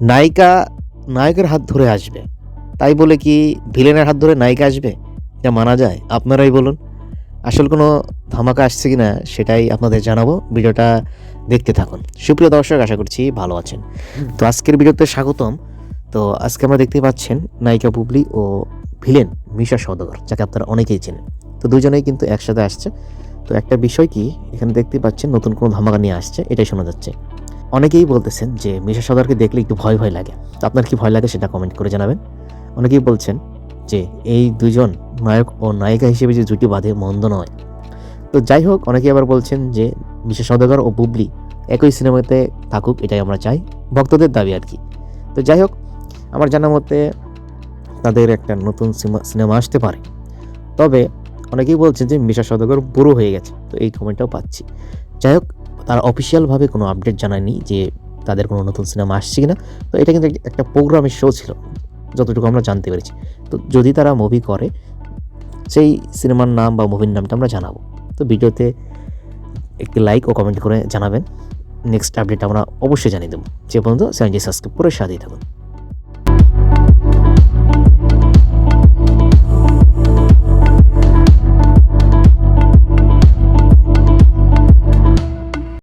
নায়িকা, নায়কের হাত ধরে আসবে। তাই বলে কি ভিলেনের হাত ধরে নায়িকা আসবে? এটা মানা যায়। আপনারাই বলুন। আসল কোনো ধামাকা আসছে কি না সেটাই আপনাদের জানাব। ভিডিওটা দেখতে থাকুন। সুপ্রিয় দর্শক, আশা করছি ভালো আছেন। তো আজকের ভিডিওতে স্বাগতম। তো আজকে আমরা দেখতে পাচ্ছেন নায়িকা বুবলি ও ভিলেন, মিশা সদগর যাকে আপনারা অনেকেই চেনেন। তো দুজনেই কিন্তু একসাথে আসছে। তো একটা বিষয় কি, এখানে দেখতে পাচ্ছেন নতুন কোনো ধামাকা নিয়ে আসছে, এটাই শোনা যাচ্ছে। অনেকেই বলতেছেন যে মিশা সওদাগরকে দেখলে একটু ভয় ভয় লাগে। তো আপনার কি ভয় লাগে সেটা কমেন্ট করে জানাবেন। অনেকেই বলছেন যে এই দুজন নায়ক ও নায়িকা হিসেবে যে জুটি বাঁধে মন্দ নয়। তো যাই হোক, অনেকেই আবার বলছেন যে মিশা সওদাগর ও বুবলি একই সিনেমাতে থাকুক, এটাই আমরা চাই। ভক্তদের দাবি আর কি। তো যাই হোক, আমার জানা মতে তাদের একটা নতুন সিনেমা আসতে পারে। তবে অনেকেই বলছেন যে মিশা সওদাগর বুড়ো হয়ে গেছে, তো এই কমেন্টটাও পাচ্ছি। যাই হোক তারা অফিসিয়ালভাবে কোনো আপডেট জানায়নি যে তাদের কোনো নতুন সিনেমা আসছে কিনা। তো এটা কিন্তু একটা প্রোগ্রামের শো ছিল, যতটুকু আমরা জানতে পেরেছি। তো যদি তারা মুভি করে, সেই সিনেমার নাম বা মুভির নামটা আমরা জানাব। তো ভিডিওতে একটি লাইক ও কমেন্ট করে জানাবেন। নেক্সট আপডেট আমরা অবশ্যই জানিয়ে দেবো। যে পর্যন্ত চ্যানেলটি সাবস্ক্রাইব করে সাথেই থাকুন।